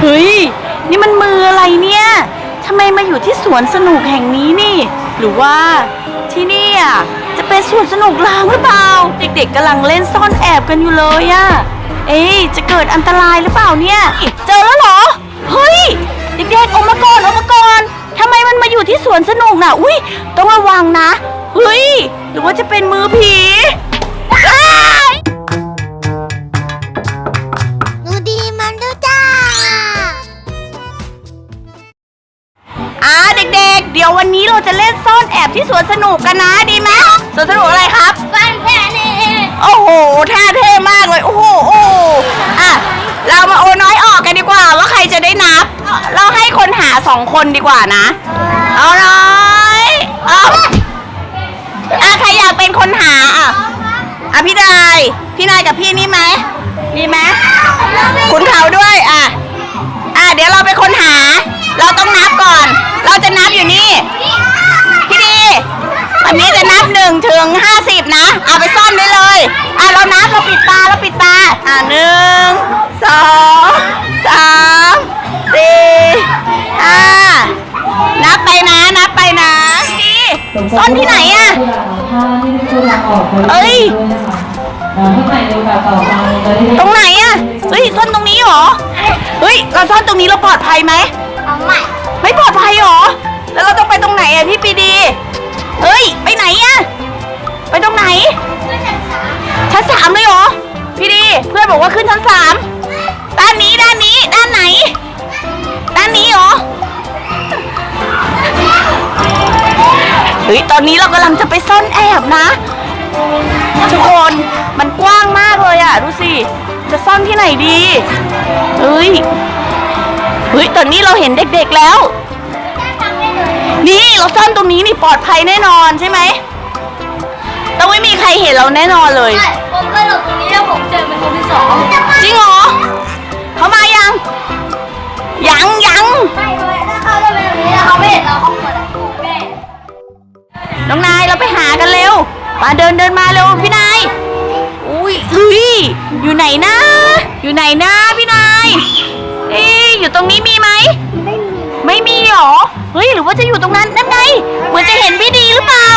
เฮ้ย นี่มันมืออะไรเนี่ยทำไมมาอยู่ที่สวนสนุกแห่งนี้นี่ หรือว่าที่นี่อะจะเป็นสวนสนุกล้างหรือเปล่า เด็กๆกำลังเล่นซ่อนแอบกันอยู่เลยอะ เอ๊ะจะเกิดอันตรายหรือเปล่าเนี่ย เจอแล้วเหรอ เฮ้ย เด็กๆออกมาก่อนออกมาก่อนทำไมมันมาอยู่ที่สวนสนุกน่ะ อุ้ยต้องระวังนะ เฮ้ย หรือว่าจะเป็นมือผี ด็กๆเดี๋ยววันนี้เราจะเล่นซ่อนแอบที่สวนสนุกกันนะดีไหมสวนสนุกอะไรครับ ฟันแค่นี้โอ้โหท่าเท่มากเลย โอ้โหโอ้โหอะเรามาโอน้อยออกกันดีกว่า ว่าใครจะได้นับ เราให้คนหาสองคนดีกว่านะ เอาน้อยเอาอะใครอยากเป็นคนหาอะอะพี่นาย พี่นายกับพี่นี่ไหม นับหนึ่งถึงห้าสิบนะ เอาไปซ่อนได้เลยอะเรานับเราปิดตาเราปิดตา อะหนึ่งสองสามสี่ห้านับไปนะนับไปนะดีซ่อนที่ไหนอะเอ้ยข้างในในแบบต่อมาจะได้ตรงไหนอะเฮ้ยซ่อนตรงนี้เหรอเฮ้ยเราซ่อนตรงนี้เราปลอดภัยไหมเอาใหม่ไม่ปลอดภัยเหรอ แล้วเราต้องไปตรงไหนอะพี่ปีดี เฮ้ย ไปไหนอะ ไปตรงไหน ชั้นสามเลยเหรอ พี่ดี เพื่อนบอกว่าขึ้นชั้นสามด้านนี้ด้านนี้ด้านไหน ด้านนี้เหรอ เฮ้ย ตอนนี้เรากำลังจะไปซ่อนแอบนะ ทุกคนมันกว้างมากเลยอะดูสิ จะซ่อนที่ไหนดีเฮ้ย เฮ้ย ตอนนี้เราเห็นเด็กๆแล้ว นี่เราซ่อนตรงนี้นี่ปลอดภัยแน่นอนใช่ไหม ต้องไม่มีใครเห็นเราแน่นอนเลย ใช่ผมเคยหลบตรงนี้แล้วผมเจอเป็นคนที่สองจริงเหรอเขามายัง ยังยังไม่เลยถ้าเขาจะเป็นแบบนี้แล้วเขาไม่เห็นเราเขาหมดอะแม่น้องนายเราไปหากันเร็ว มาเดินเดินมาเร็วพี่นาย อุ้ยอุ้ยอยู่ไหนนะ อยู่ไหนนะพี่นายเอ๊ะอยู่ตรงนี้มีไหม ไม่มีหรอ เฮ้ยหรือว่าจะอยู่ตรงนั้นนั่นไงเหมือนจะเห็นพี่ดีหรือเปล่า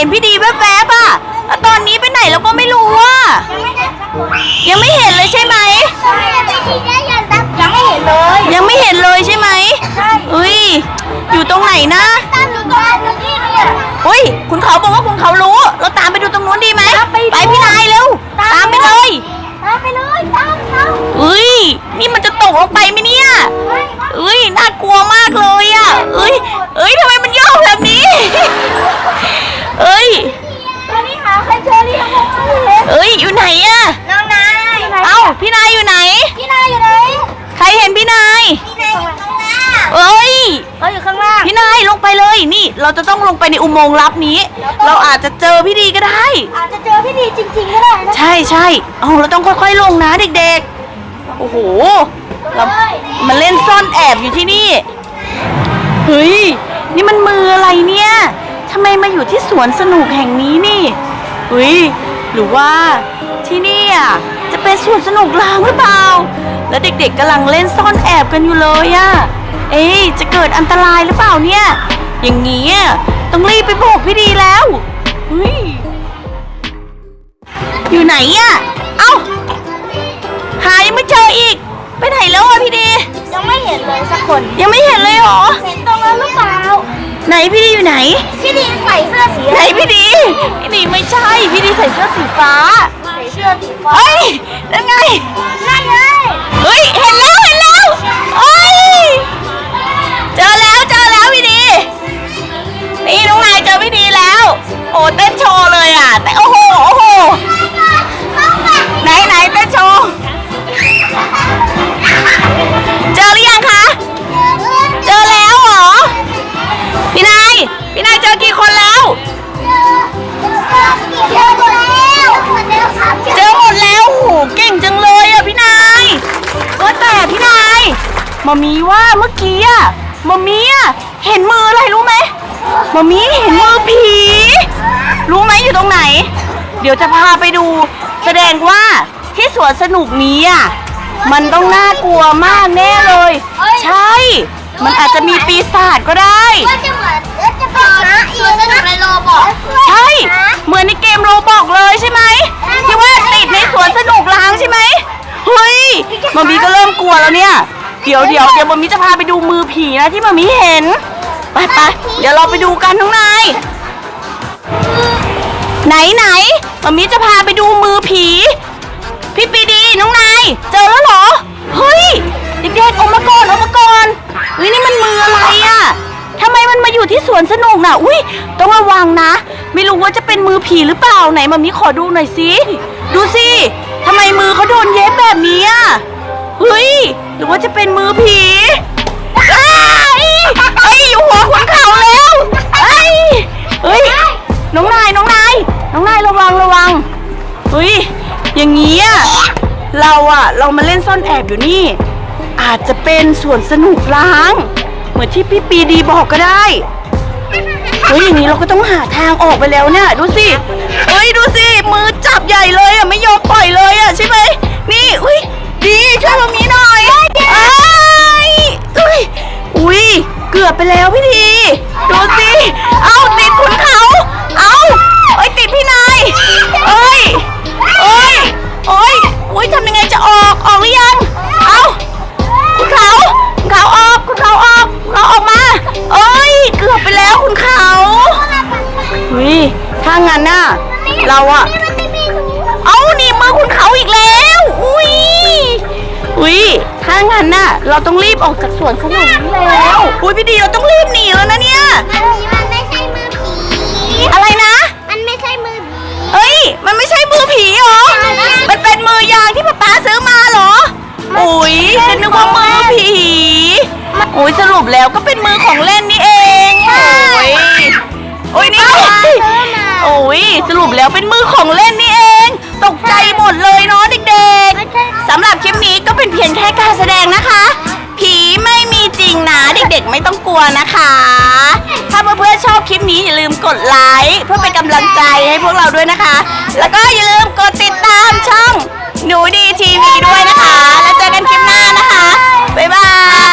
ห็นพี่ดีแวบๆอะแล้วตอนนี้ไปไหนเราก็ไม่รู้อะยังไม่ได้สักคนยังไม่เห็นเลยใช่ไหมใช่ไม่ดีได้ยังตับยังไม่เห็นเลย ยังไม่เห็นเลยใช่ไหม ข้างล่างเอ้ยเขาอยู่ข้างล่าง พี่นายลงไปเลยนี่ เราจะต้องลงไปในอุโมงค์ลับนี้ เราอาจจะเจอพี่ดีก็ได้ อาจจะเจอพี่ดีจริงๆก็ได้นะใช่ใช่เอาเราต้องค่อยๆลงนะเด็กๆ โอ้โหเรามันเล่นซ่อนแอบอยู่ที่นี่ เฮ้ย นี่มันมืออะไรเนี่ยทำไมมาอยู่ที่สวนสนุกแห่งนี้นี่เฮ้ย หรือว่าที่นี่อะจะเป็นสวนสนุกล้างหรือเปล่า แล้วเด็กๆกำลังเล่นซ่อนแอบกันอยู่เลยอะ เอ๊ะจะเกิดอันตรายหรือเปล่าเนี่ย อย่างนี้อะต้องรีบไปบอกพี่ดีแล้วเฮ้ยอยู่ไหนอะเอ้า หายังไม่เจออีก ไปไหนแล้วอะพี่ดี ยังไม่เห็นเลยสักคน ยังไม่เห็นเลยเหรอ เห็นตรงนั้นหรือเปล่า ไหนพี่ดีอยู่ไหน พี่ดีใส่เสื้อสีไหนพี่ดี พี่ดีไม่ใช่ พี่ดีใส่เสื้อสีฟ้า ใส่เสื้อสีฟ้า เฮ้ยนั่นไงนั่นไง มามีว่าเมื่อกี้อะมามีอะเห็นมืออะไรรู้ไหมมามีเห็นมือผี รู้ไหมอยู่ตรงไหนหเดี๋ยวจะพาไปดู แสดงว่าที่สวนสนุกนี้อะมันต้องน่ากลัวมากแน่เลย ใช่ มันอาจจะมีปีศาจก็ได้ ก็จะเหมือนก็จะเป็นนะอีสนุกในโลบอกใช่ เหมือนในเกมโรบอกเลยใช่ไหมที่ว่าติดในสวนสนุกล้างใช่ไหมเฮ้ยมามีก็เริ่มกลัวแล้วเนี่ย เดี๋ยวเดี๋ยวเดี๋ยวมามีจะพาไปดูมือผีนะที่มามีเห็น ไปไปเดี๋ยวเราไปดูกันน้องนายไหนไหนมามีจะพาไปดูมือผี พี่ปีดีน้องนายเจอแล้วเหรอ เฮ้ยเด็กๆออกมาก่อนออกมาก่อนเฮ้ยนี่มันมืออะไรอะ่ะทำไมมันมาอยู่ที่สวนสนุกน่ะ อุ้ยต้องระวังนะ ไม่รู้ว่าจะเป็นมือผีหรือเปล่าไหนมามีขอดูหน่อยสิ ดูสิทำไมมือเขาโดนเย็บแบบนี้อะเฮ้ยห รือว่าจะเป็นมือผีอ้ยเอ้ยอยู่หัวขุนเขาแล้วเอ้ยเฮ้ยน้องนายน้องนายน้องนายระวังระวังเฮ้ยอย่างนี้อะเราอะเรามาเล่นซ่อนแอบอยู่นี่ อาจจะเป็นสวนสนุกล้าง เหมือนที่พี่ปีดีบอกก็ได้เฮ้ยอย่างนี้เราก็ต้องหาทางออกไปแล้วเนี่ยดูสิเฮ้ยดูสิมือจับใหญ่เลยอะไม่ยอมปล่อยเลยอะใช่ไหมนี่อุ้ย ดีช่วยตรงนี้หน่อยเอ้ยอุ้ยอุ้ยเกือบไปแล้วพี่ทีดูสิ เอาติดขุนเขา เอาเอ้ยติดพี่นายเอ้ยเอ้ยโอ้ยอุ้ยทำยังไงจะออกออกหรือยัง เอาคุณเขาคุณเขาออกคุณเขาออกคุณเขาออกมาเอ้ยเกือบไปแล้วคุณเขาอุ้ยถ้างั้นน่ะเราอะมันไม่มีถุงเอานี่มือคุณเขาอีกแล้วอุ้ย อุ้ยถ้างั้นน่ะ เราต้องรีบออกจากสวนสนุกนี้แล้วอุ้ยพี่ดีเราต้องรีบหนีแล้วนะเนี่ย อันนี้มันไม่ใช่มือผีอะไรนะ มันไม่ใช่มือผีเฮ้ย มันไม่ใช่มือผีเหรอ มันเป็นมือยางที่ป๊าป๊าซื้อมาเหรอ อุ้ยฉันนึกว่ามือผีอุ้ยสรุปแล้วก็เป็นมือของเล่นนี่เองโอ้ยโอ้ยนี่โอ้ยสรุปแล้วเป็นมือของเล่นนี่เอง ตกใจหมดเลยเนาะเด็กๆสำหรับคลิปนี้ก็ เป็นเพียงแค่การแสดงนะคะ ผีไม่มีจริงนะ เด็กๆไม่ต้องกลัวนะคะ ถ้าเพื่อนๆชอบคลิปนี้อย่าลืมกดไลค์เพื่อเป็นกำลังใจให้พวกเราด้วยนะคะ แล้วก็อย่าลืมกดติดตามช่องหนูดีทีวีด้วยนะคะ แล้วเจอกันคลิปหน้านะคะ บ๊ายบาย